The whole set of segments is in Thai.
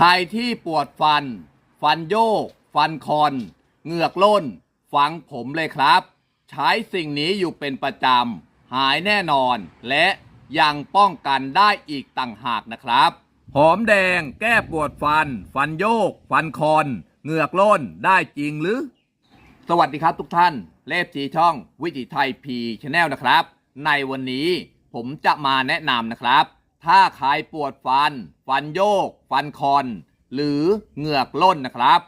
ใครที่ปวดฟัน ฟันโยก ฟันคอนเหงือกล้น ฟังผมเลยครับ ใช้สิ่งนี้อยู่เป็นประจำ หายแน่นอน และยังป้องกันได้อีกต่างหากนะครับ หอมแดงแก้ปวดฟัน ฟันโยก ฟันคอนเหงือกล้นได้จริงหรือ สวัสดีครับทุกท่าน เลฟจีช่องวิถีไทยพีชแนลนะครับ ในวันนี้ผมจะมาแนะนำนะครับ ถ้าใครปวดฟัน ฟันโยก ฟันคอน หรือเหงือกล้นนะครับ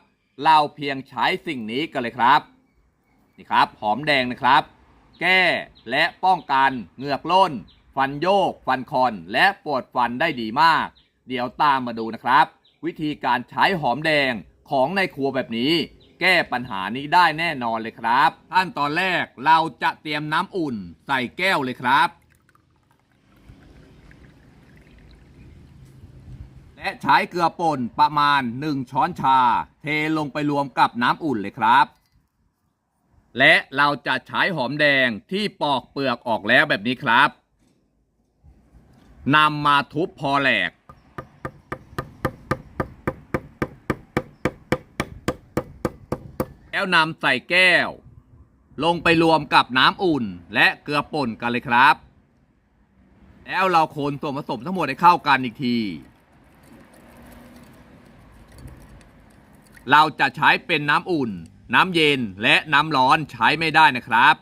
เราเพียงใช้สิ่งนี้กันเลยครับนี่ครับ หอมแดงนะครับ แก้และป้องกันเหงือกล้น ฟันโยก ฟันคอน และปวดฟันได้ดีมาก เดี๋ยวตามมาดูนะครับ วิธีการใช้หอมแดงของในครัวแบบนี้แก้ปัญหานี้ได้แน่นอนเลยครับ ขั้นตอนแรกเราจะเตรียมน้ำอุ่นใส่แก้วเลยครับ และใช้เกลือป่นประมาณ 1 ช้อนชา เทลงไปรวมกับน้ำอุ่นเลยครับ และเราจะใช้หอมแดงที่ปอกเปลือกออกแล้วแบบนี้ครับนำมาทุบพอแหลก แล้วนำใส่แก้ว ลงไปรวมกับน้ำอุ่นและเกลือป่นกันเลยครับ แล้วเราคนส่วนผสมทั้งหมดให้เข้ากันอีกที เราจะใช้เป็นน้ำอุ่น น้ำเย็นและน้ำร้อนใช้ไม่ได้นะครับ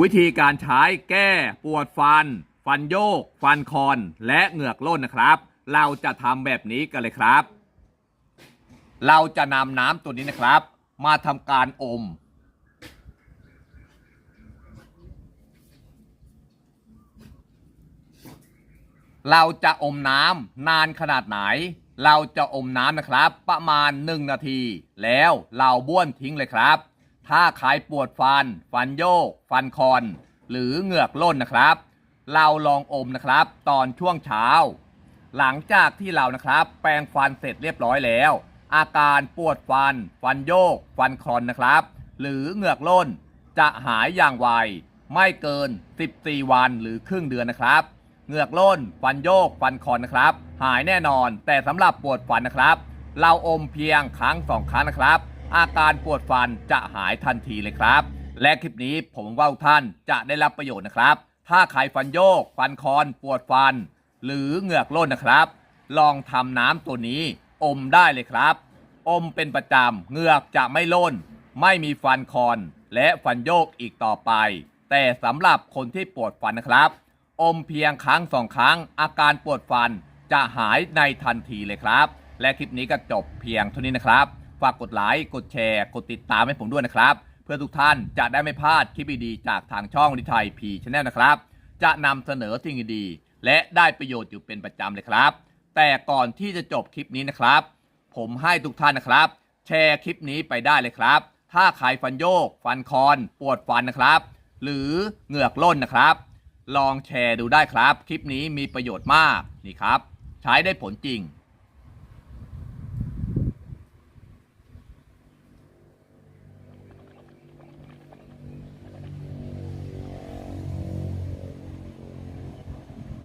วิธีการใช้แก้ปวดฟัน ฟันโยก ฟันคอน และเหงือกล้นนะครับ เราจะทำแบบนี้กันเลยครับ เราจะนำน้ำตัวนี้นะครับ มาทำการอมเราจะอมน้ำนานขนาดไหน เราจะอมน้ำนะครับ ประมาณ 1 นาที แล้วเราบ้วนทิ้งเลยครับ ถ้าใครปวดฟัน ฟันโยก ฟันคอน หรือเหงือกล้นนะครับ เราลองอมนะครับ ตอนช่วงเช้า หลังจากที่เรานะครับ แปรงฟันเสร็จเรียบร้อยแล้ว อาการปวดฟัน ฟันโยก ฟันคอนนะครับ หรือเหงือกล้น จะหายอย่างไวไม่เกิน 14 วันหรือครึ่งเดือนนะครับ เหงือกล้น ฟันโยก ฟันคอนนะครับ หายแน่นอน แต่สำหรับปวดฟันนะครับ เราอมเพียงครั้งสองครั้งนะครับ อาการปวดฟันจะหายทันทีเลยครับ และคลิปนี้ผมว่าท่านจะได้รับประโยชน์นะครับ ถ้าใครฟันโยก ฟันคอนปวดฟัน หรือเหงือกล้นนะครับ ลองทำน้ำตัวนี้อมได้เลยครับ อมเป็นประจำเหงือกจะไม่ล้น ไม่มีฟันคอนและฟันโยกอีกต่อไป แต่สำหรับคนที่ปวดฟันนะครับ อมเพียงครั้งสองครั้ง อาการปวดฟันจะหายในทันทีเลยครับ และคลิปนี้ก็จบเพียงเท่านี้นะครับ ฝากกดไลค์กดแชร์ กดติดตามให้ผมด้วยนะครับ เพื่อทุกท่านจะได้ไม่พลาดคลิปดีๆจากทางช่องวิทยไทยพีชแนลนะครับ จะนำเสนอสิ่งดีๆและได้ประโยชน์อยู่เป็นประจำเลยครับ แต่ก่อนที่จะจบคลิปนี้นะครับ ผมให้ทุกท่านนะครับ แชร์คลิปนี้ไปได้เลยครับ ถ้าใครฟันโยก ฟันคอน ปวดฟันนะครับ หรือเหงือกล้นนะครับ ลองแชร์ดูได้ครับ คลิปนี้มีประโยชน์มากนี่ครับ ใช้ได้ผลจริง